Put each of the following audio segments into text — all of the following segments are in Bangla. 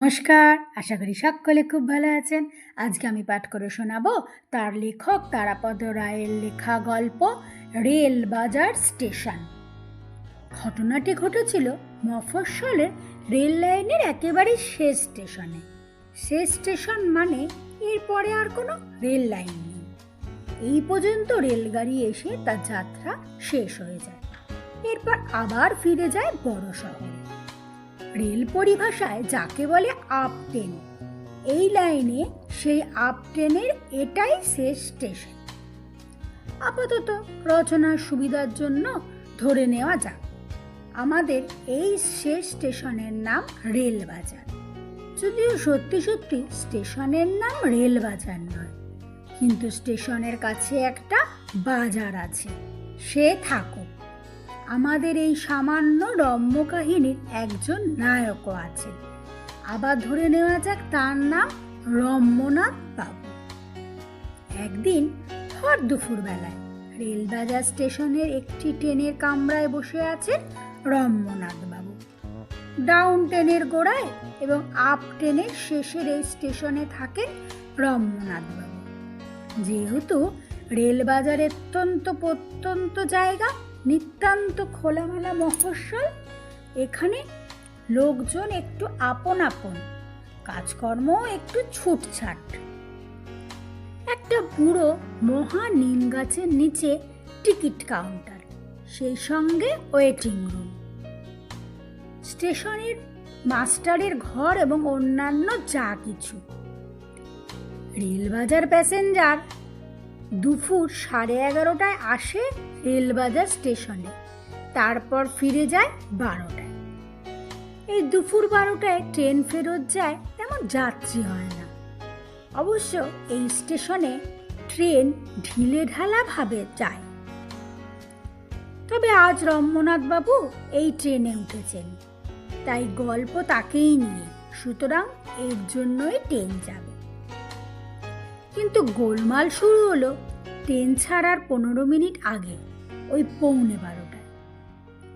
নমস্কার, আশা করি সকলে খুব ভালো আছেন। আজকে আমি পাঠ করে শোনাবো তার লেখক, তারাপদ রায়ের লেখা গল্প, রেল বাজার স্টেশন। ঘটনাটি ঘটেছিল মফস্বলের রেল লাইনের একেবারে শেষ স্টেশনে। শেষ স্টেশন মানে এরপরে আর কোনো রেল লাইন নেই। এই পর্যন্ত রেলগাড়ি এসে তার যাত্রা শেষ হয়ে যায়। এরপর আবার ফিরে যায় বড় শহরে। রেল পরিভাষায় যাকে বলে আপ ট্রেন। এই লাইনে সেই আপ ট্রেনের এটাই শেষ স্টেশন। আপাতত রচনার সুবিধার জন্য ধরে নেওয়া যাক। আমাদের এই শেষ স্টেশনের নাম রেল বাজার যদিও সত্যি সত্যি স্টেশনের নাম রেল বাজার নয়, কিন্তু স্টেশনের কাছে একটা বাজার আছে, সে থাকুক। আমাদের এই সামান্য রম্য কাহিনীর একজন নায়কও আছেন। আবার ধরে নেওয়া যাক তার নাম রম্যনাথ বাবু। একদিন ভর দুপুরবেলায় রেলবাজার স্টেশনের একটি ট্রেনের কামরায় বসে আছেন রম্যনাথ বাবু। ডাউন ট্রেনের গোড়ায় এবং আপ ট্রেনের শেষের এই স্টেশনে থাকেন রম্যনাথ বাবু। যেহেতু রেলবাজার অত্যন্ত প্রত্যন্ত জায়গা নিতান্ত খোলামেলা মফস্বল। এখানে লোকজন একটু আপন আপন কাজকর্ম একটু ছুটছাট। একটা বুড়ো মহা নিম গাছের নিচে টিকিট কাউন্টার, সেই সঙ্গে ওয়েটিং রুম। স্টেশনের মাস্টারের ঘর এবং অন্যান্য যা কিছু। রেলবাজার প্যাসেঞ্জার দুপুর সাড়ে এগারোটায় আসে রেলবাজার স্টেশনে। তারপর ফিরে যায় বারোটায়। এই দুপুর বারোটায় ট্রেন ফেরত যায় তেমন যাত্রী হয় না। অবশ্য এই স্টেশনে ট্রেন ঢিলে ঢালাভাবে যায়। তবে আজ বাবু এই ট্রেনে উঠেছেন। তাই গল্প তাকেই নিয়ে, সুতরাং এর জন্যই ট্রেন যাবে। কিন্তু গোলমাল শুরু হলো ট্রেন ছাড়ার পনেরো মিনিট আগে। ওই পৌনে বারোটায়।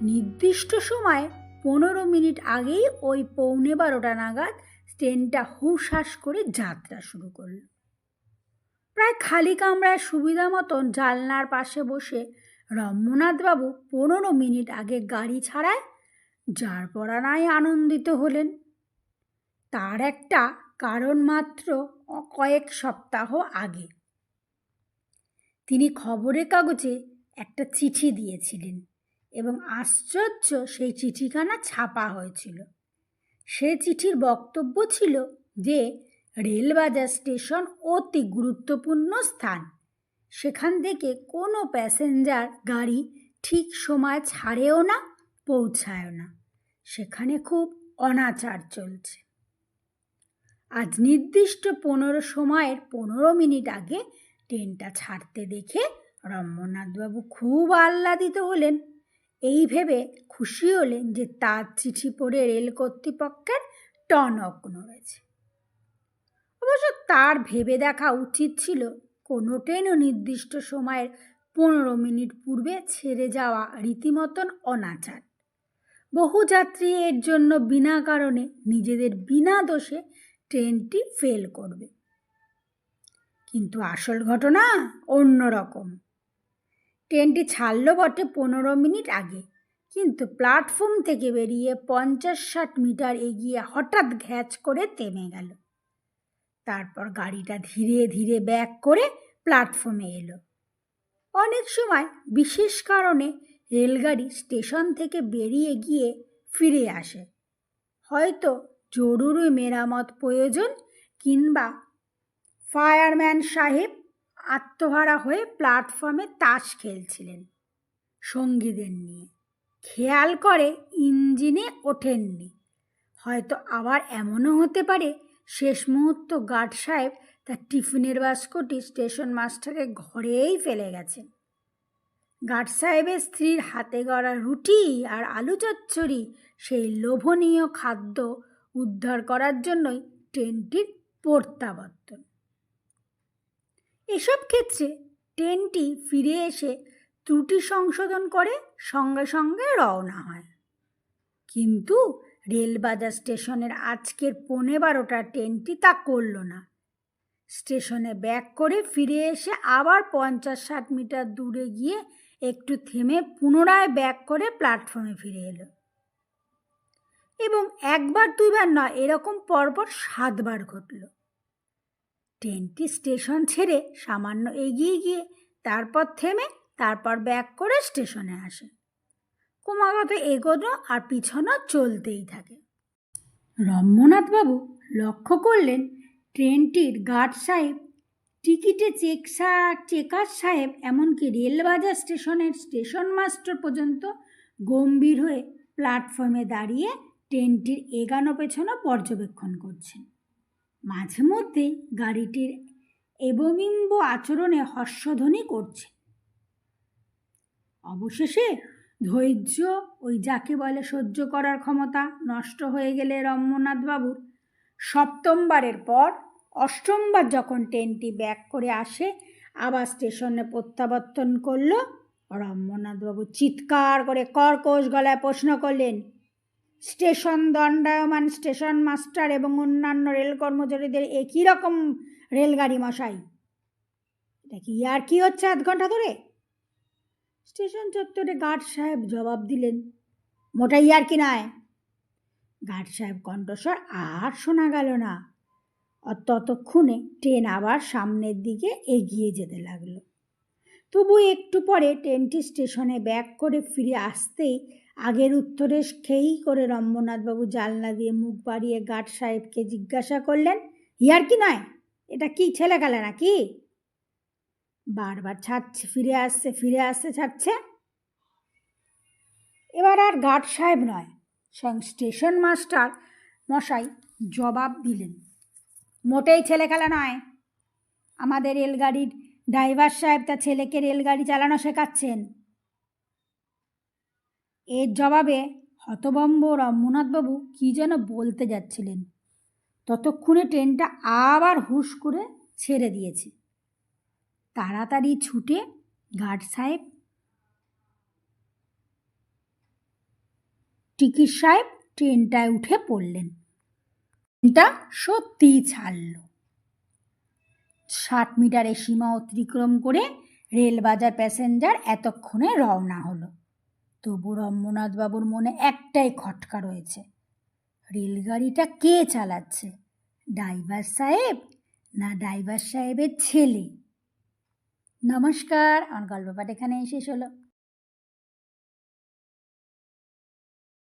নির্দিষ্ট সময় পনেরো মিনিট আগেই ওই পৌনে বারোটা নাগাদ ট্রেনটা হুশাস করে যাত্রা শুরু করল। প্রায় খালি কামরায় সুবিধা মতন জানলার পাশে বসে রম্যনাথবাবু পনেরো মিনিট আগে গাড়ি ছাড়ায় যার পড়ানায় আনন্দিত হলেন। তার একটা কারণ মাত্র কয়েক সপ্তাহ আগে। তিনি খবরের কাগজে একটা চিঠি দিয়েছিলেন এবং আশ্চর্য সেই চিঠিখানা ছাপা হয়েছিল। সে চিঠির বক্তব্য ছিল যে, রেলবাজার স্টেশন অতি গুরুত্বপূর্ণ স্থান। সেখান থেকে কোনো প্যাসেঞ্জার গাড়ি ঠিক সময় ছাড়েও না, পৌঁছায়ও না। সেখানে খুব অনাচার চলছে। আজ নির্দিষ্ট পনেরো সময়ের পনেরো মিনিট আগে ট্রেনটা ছাড়তে দেখে রম্যনাথবাবু খুব আহ্লাদিত হলেন। এই ভেবে খুশি হলেন যে তার চিঠি পড়ে রেল কর্তৃপক্ষের টনক নড়েছে। অবশ্য তার ভেবে দেখা উচিত ছিল, কোনো ট্রেনও নির্দিষ্ট সময়ের পনেরো মিনিট পূর্বে ছেড়ে যাওয়া রীতিমতন অনাচার। বহু যাত্রী এর জন্য বিনা কারণে নিজেদের বিনা দোষে ট্রেনটি ফেল করবে। কিন্তু আসল ঘটনা অন্যরকম। ট্রেনটি ছাড়ল বটে পনেরো মিনিট আগে। কিন্তু প্ল্যাটফর্ম থেকে বেরিয়ে পঞ্চাশ ষাট মিটার এগিয়ে হঠাৎ ঘ্যাচ করে থেমে গেল। তারপর গাড়িটা ধীরে ধীরে ব্যাক করে প্ল্যাটফর্মে এলো। অনেক সময়, বিশেষ কারণে, রেলগাড়ি স্টেশন থেকে বেরিয়ে গিয়ে ফিরে আসে। হয়তো জরুরি মেরামত প্রয়োজন কিংবা ফায়ারম্যান সাহেব আত্মহারা হয়ে প্ল্যাটফর্মে তাস খেলছিলেন সঙ্গীদের নিয়ে। খেয়াল করে ইঞ্জিনে ওঠেননি। হয়তো আবার এমনও হতে পারে, শেষ মুহূর্ত গার্ড সাহেব তার টিফিনের বাস্কটি স্টেশন মাস্টারের ঘরেই ফেলে গেছেন। গার্ড সাহেবের স্ত্রীর হাতে গড়া রুটি আর আলু চচ্চড়ি, সেই লোভনীয় খাদ্য উদ্ধার করার জন্যই ট্রেনটির প্রত্যাবর্তন। এসব ক্ষেত্রে ট্রেনটি ফিরে এসে ত্রুটি সংশোধন করে সঙ্গে সঙ্গে রওনা হয়। কিন্তু রেলবাজার স্টেশনের আজকের পৌনে বারোটা ট্রেনটি তা করল না। স্টেশনে ব্যাক করে ফিরে এসে আবার পঞ্চাশ ষাট মিটার দূরে গিয়ে একটু থেমে পুনরায় ব্যাক করে প্ল্যাটফর্মে ফিরে এলো। এবং একবার দুইবার নয়, এরকম পরপর সাতবার ঘটল। ট্রেনটি স্টেশন ছেড়ে সামান্য এগিয়ে গিয়ে তারপর থেমে তারপর ব্যাক করে স্টেশনে আসে। ক্রমাগত এগোনো আর পিছনো চলতেই থাকে। রম্যনাথবাবু লক্ষ্য করলেন ট্রেনটির গার্ড সাহেব, টিকিটে চেক চেকার সাহেব এমনকি রেলবাজার স্টেশনের স্টেশন মাস্টার পর্যন্ত গম্ভীর হয়ে প্ল্যাটফর্মে দাঁড়িয়ে ট্রেনটির এগানো পেছনো পর্যবেক্ষণ করছেন। মাঝে মধ্যে গাড়িটির এবমিম্ব আচরণে হর্ষধ্বনি করছে। অবশেষে ধৈর্য, ওই যাকে বলে সহ্য করার ক্ষমতা, নষ্ট হয়ে গেলে রম্যনাথবাবুর সপ্তমবারের পর অষ্টমবার যখন ট্রেনটি ব্যাক করে আসে, আবার স্টেশনে প্রত্যাবর্তন করল, রম্যনাথবাবু চিৎকার করে কর্কশ গলায় প্রশ্ন করলেন স্টেশন দণ্ডায়মান স্টেশন মাস্টার এবং অন্যান্য রেল কর্মচারীদের একই রকম রেলগাড়ি মশাই। এটা কি আর কি হচ্ছে আধ ঘণ্টা ধরে? স্টেশন চত্বরে গার্ড সাহেব জবাব দিলেন মোটা ইয়ার কি নয়। গার্ড সাহেব কণ্ঠস্বর আর শোনা গেল না। ততক্ষণে ট্রেন আবার সামনের দিকে এগিয়ে যেতে লাগল। তবু একটু পরে ট্রেনটি স্টেশনে ব্যাক করে ফিরে আসতেই আগের উত্তরে খেয়েই করে রম্যনাথবাবু জানলা দিয়ে মুখ বাড়িয়ে গার্ড সাহেবকে জিজ্ঞাসা করলেন ইয়ার কি নয়? এটা কি ছেলে খেলে নাকি? বারবার ছাড়ছে, ফিরে আসছে ফিরে আসছে, ছাড়ছে। এবার আর গার্ড সাহেব নয়, স্বয়ং স্টেশন মাস্টার মশাই জবাব দিলেন, মোটেই ছেলে খেলা নয়। আমাদের রেলগাড়ির ড্রাইভার সাহেব তার ছেলেকে রেলগাড়ি চালানো শেখাচ্ছেন। এর জবাবে হতবম্ব রম্যনাথবাবু কী যেন বলতে যাচ্ছিলেন। ততক্ষণে ট্রেনটা আবার হুশ করে ছেড়ে দিয়েছে। তাড়াতাড়ি ছুটে গার্ড সাহেব, টিকিট সাহেব ট্রেনটায় উঠে পড়লেন। ট্রেনটা সত্যিই ছাড়ল। ষাট মিটারের সীমা অতিক্রম করে রেলবাজার প্যাসেঞ্জার এতক্ষণে রওনা হলো। তবু রম্যনাথবাবুর মনে একটাই খটকা রয়েছে। রেলগাড়িটা কে চালাচ্ছে? ড্রাইভার সাহেব না ড্রাইভার সাহেবের ছেলে? নমস্কার, আমার গল্প পাঠ এখানেই শেষ হলো।